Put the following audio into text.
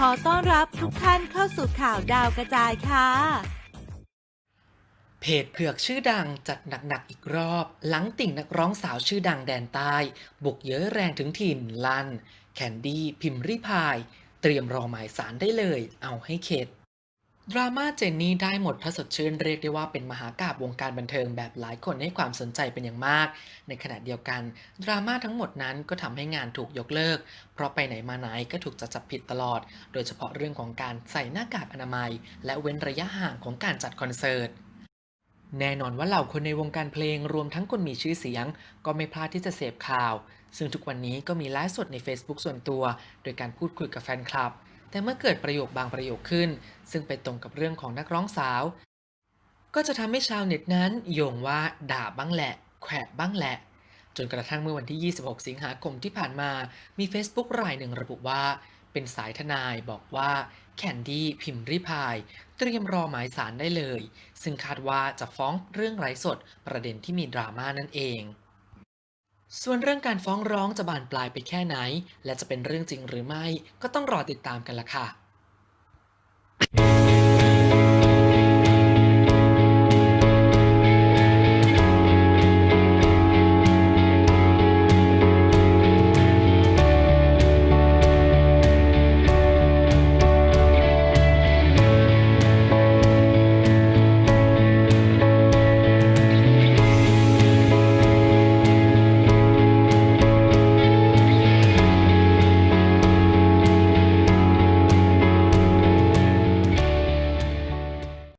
ขอต้อนรับทุกท่านเข้าสู่ข่าวดาวกระจายค่ะ เพจเผือกชื่อดังจัดหนักๆอีกรอบ หลังติ่งนักร้องสาวชื่อดังแดนใต้ บุกเย้ยแรงถึงถิ่นลัน แคนดี้พิมพ์ริพาย เตรียมรอหมายสารได้เลย เอาให้เข็ด ดราม่าเจนนี่ได้หมดพระสดชื่นเรียกได้ว่าเป็นมหากาบวงการบันเทิงแบบหลายคนให้ความสนใจเป็นอย่างมาก ในขณะเดียวกัน ดราม่าทั้งหมดนั้นก็ทำให้งานถูกยกเลิก เพราะไปไหนมาไหนก็ถูกจัดจับผิดตลอด โดยเฉพาะเรื่องของการใส่หน้ากากอนามัย และเว้นระยะห่างของการจัดคอนเสิร์ตแน่นอนว่าเหล่าคนในวงการเพลงรวมทั้งคนมีชื่อเสียง ก็ไม่พลาดที่จะเสพข่าว ซึ่งทุกวันนี้ก็มีไลฟ์สดใน Facebook ส่วนตัว โดยการพูดคุยกับแฟนคลับ แต่เมื่อเกิดประโยคบางประโยคขึ้น ซึ่งไปตรงกับเรื่องของนักร้องสาว ก็จะทำให้ชาวเน็ตนั้นโยงว่าด่าบ้างแหละ แขวะบ้างแหละ จนกระทั่งเมื่อวันที่ 26 สิงหาคมที่ผ่านมา มี Facebook รายหนึ่งระบุว่า เป็นสายทนายบอกว่าแคนดี้พิมพ์ริพาย เตรียมรอหมายสารได้เลย ซึ่งคาดว่าจะฟ้องเรื่องไร้สดประเด็นที่มีดราม่านั่นเอง ส่วนเรื่องการฟ้องร้องจะบานปลายไปแค่ไหน และจะเป็นเรื่องจริงหรือไม่ ก็ต้องรอติดตามกันละค่ะ